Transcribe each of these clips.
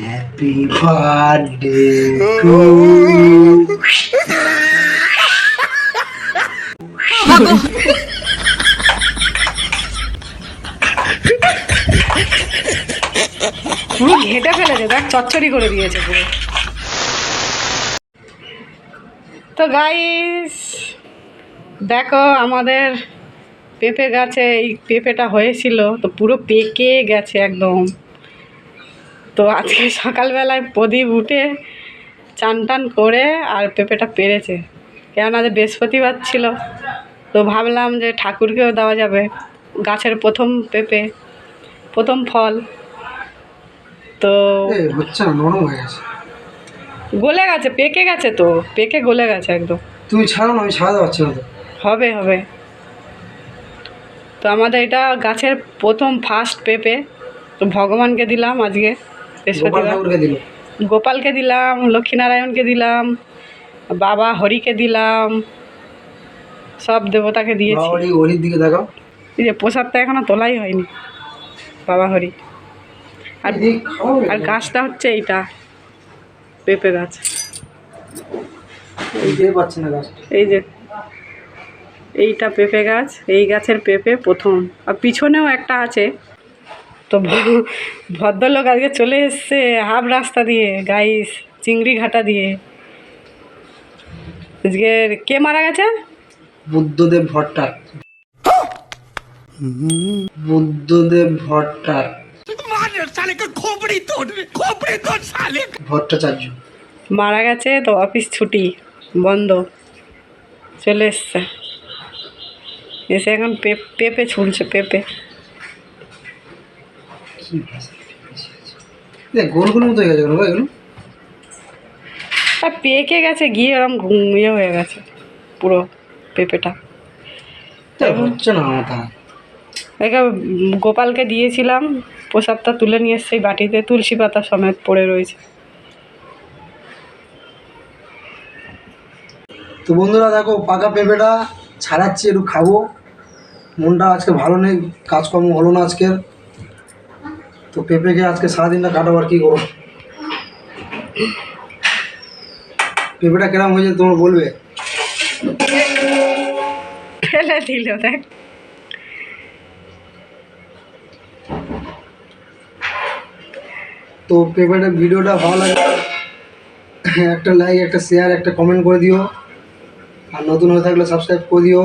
Happy birthday to পুরো ঘেটে ফেলেছে, দেখ, চচ্চড়ি করে দিয়েছে পুরো। তো গাইস দেখো আমাদের পেঁপে গাছে এই পেঁপেটা হয়েছিল, তো পুরো পেকে গেছে একদম। তো আজকে সকালবেলায় প্রদীপ উঠে চান টান করে আর পেঁপেটা পেরেছে। কেননা যে বৃহস্পতিবার ছিল তো ভাবলাম যে ঠাকুরকেও দেওয়া যাবে গাছের প্রথম পেঁপে প্রথম ফল। তো হয়ে গলে গেছে পেকে গেছে তো পেকে গলে গেছে একদম। তুমি ছাড়ো না আমি ছাড়াতে পারছি না হবে হবে। তো আমাদের এটা গাছের প্রথম ফার্স্ট পেঁপে তো ভগবানকে দিলাম আজকে। বৃহস্পতিবার গোপালকে দিলাম লক্ষ্মীনারায়ণকে দিলাম বাবা হরিকে দিলাম সব দেবতাকে দিয়েছি। দিকে এই যে প্রসাদটা এখনও তোলাই হয়নি বাবা হরি। আর আর গাছটা হচ্ছে এইটা পেঁপে গাছ। এই যে এইটা পেঁপে গাছ এই গাছের পেঁপে প্রথম। আর পিছনেও একটা আছে তো ভদ্রলোক আজকে চলে এসছে হাফ রাস্তা দিয়ে গাইস চিংড়ি ঘাটা দিয়ে। আজকে কে মারা গেছে? বুদ্ধদেব ভট্টার। বুদ্ধদেব ভট্টার। ভট্টাচার্য। মারা গেছে তো অফিস ছুটি বন্ধ। চলে এসছে। এসে এখন পেঁপে ছুলছে পেঁপে। ভাষা মতো হয়ে গেছে গো এগুলো পেকে গেছে গিয়ে ওরম ঘুম- ইয়ে হয়ে গেছে পুরো পেঁপেটা। হচ্ছে না আমার তা। গোপালকে দিয়েছিলাম প্রসাদটা তুলে নিয়ে এসছে বাটিতে তুলসী পাতা সমেত পড়ে রয়েছে। তো বন্ধুরা দেখো পাকা পেঁপেটা ছাড়াচ্ছি একটু খাব। মনটা আজকে ভালো নেই কাজকর্ম হলো না আজকের। তো পেঁপেকে আজকে সারাদিনটা কাটাবো আর কি করো পেঁপেটা কেরম হয়েছে তোমরা বলবে? ফেলে দিল দেখ। তো পেঁপেটা ভিডিওটা ভালো লাগে একটা লাইক একটা শেয়ার একটা কমেন্ট করে দিও। আর নতুন হয়ে থাকলে সাবস্ক্রাইব করে দিও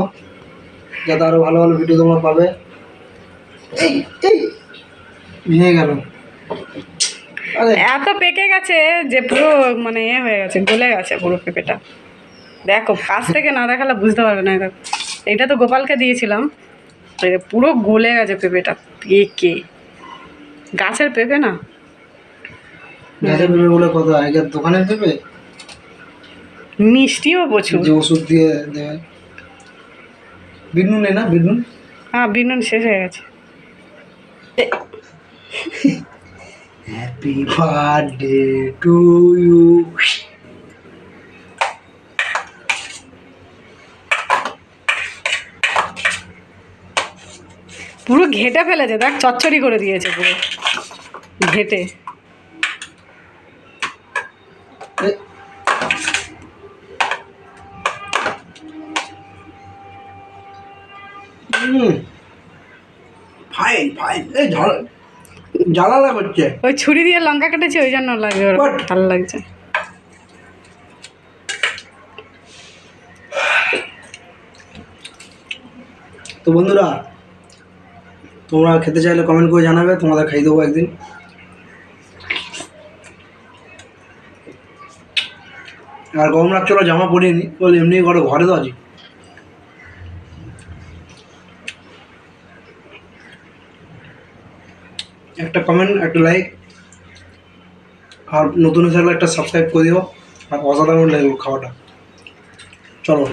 যাতে আরও ভালো ভালো ভিডিও তোমরা পাবে। এই এই। ভেঙে গেল। এত পেকে গেছে যে পুরো মানে এ হয়ে গেছে গলে গেছে পুরো পেঁপেটা। দেখো কাছ থেকে না দেখালে বুঝতে পারবে না দেখো। এটা তো গোপালকে দিয়েছিলাম পুরো গলে গেছে পেঁপেটা পেকে। গাছের পেঁপে না? গাছের পেঁপে বলে কত আগের দোকানের পেঁপে? মিষ্টিও প্রচুর। যে ওষুধ দিয়ে দেয়। বিনুন না বিনুন? হ্যাঁ বিনুন শেষ হয়ে গেছে। হ্যাপি বার্থডে টু ইউ পুরো ঘেটে ফেলেছে দেখ চচ্চড়ি করে দিয়েছে পুরো। ঘেটে। ফাইন ফাইন এই ঝাল জ্বালালা করছে ওই ছুরি দিয়ে লঙ্কা কেটেছে ওই জন্য What? ভালো লাগছে। তো বন্ধুরা তোমরা খেতে চাইলে কমেন্ট করে জানাবে তোমাদের খাই দেবো একদিন। আর গরম লাগছিল জামা পরিনি বলে এমনি করে ঘরে তো আছি। একটা কমেন্ট একটা লাইক আর নতুন হয়ে একটা সাবস্ক্রাইব করে দিও, আর অসাধারণ লাগবে খাওয়াটা। চলো।